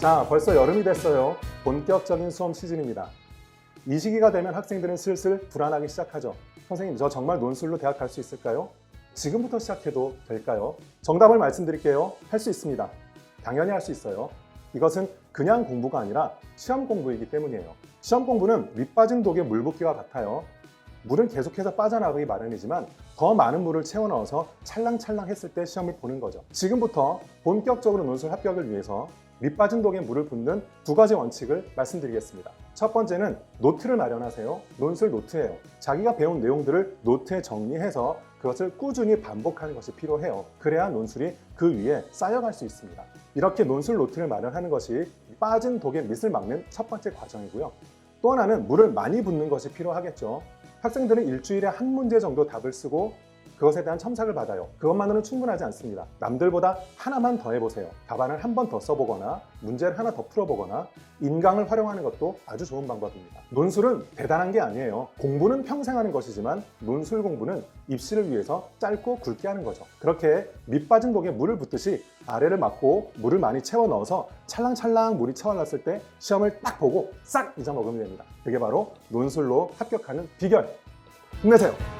자, 벌써 여름이 됐어요. 본격적인 수험 시즌입니다. 이 시기가 되면 학생들은 슬슬 불안하기 시작하죠. 선생님, 저 정말 논술로 대학 갈 수 있을까요? 지금부터 시작해도 될까요? 정답을 말씀드릴게요. 할 수 있습니다. 당연히 할 수 있어요. 이것은 그냥 공부가 아니라 시험 공부이기 때문이에요. 시험 공부는 밑빠진 독에 물 붓기와 같아요. 물은 계속해서 빠져나가기 마련이지만 더 많은 물을 채워 넣어서 찰랑찰랑 했을 때 시험을 보는 거죠. 지금부터 본격적으로 논술 합격을 위해서 밑빠진 독에 물을 붓는 두 가지 원칙을 말씀드리겠습니다. 첫 번째는 노트를 마련하세요. 논술 노트예요. 자기가 배운 내용들을 노트에 정리해서 그것을 꾸준히 반복하는 것이 필요해요. 그래야 논술이 그 위에 쌓여갈 수 있습니다. 이렇게 논술 노트를 마련하는 것이 빠진 독의 밑을 막는 첫 번째 과정이고요. 또 하나는 물을 많이 붓는 것이 필요하겠죠. 학생들은 일주일에 한 문제 정도 답을 쓰고 그것에 대한 첨삭을 받아요. 그것만으로는 충분하지 않습니다. 남들보다 하나만 더 해보세요. 답안을 한 번 더 써보거나 문제를 하나 더 풀어보거나 인강을 활용하는 것도 아주 좋은 방법입니다. 논술은 대단한 게 아니에요. 공부는 평생 하는 것이지만 논술 공부는 입시를 위해서 짧고 굵게 하는 거죠. 그렇게 밑 빠진 독에 물을 붓듯이 아래를 막고 물을 많이 채워 넣어서 찰랑찰랑 물이 채워났을 때 시험을 딱 보고 싹 잊어먹으면 됩니다. 그게 바로 논술로 합격하는 비결. 힘내세요.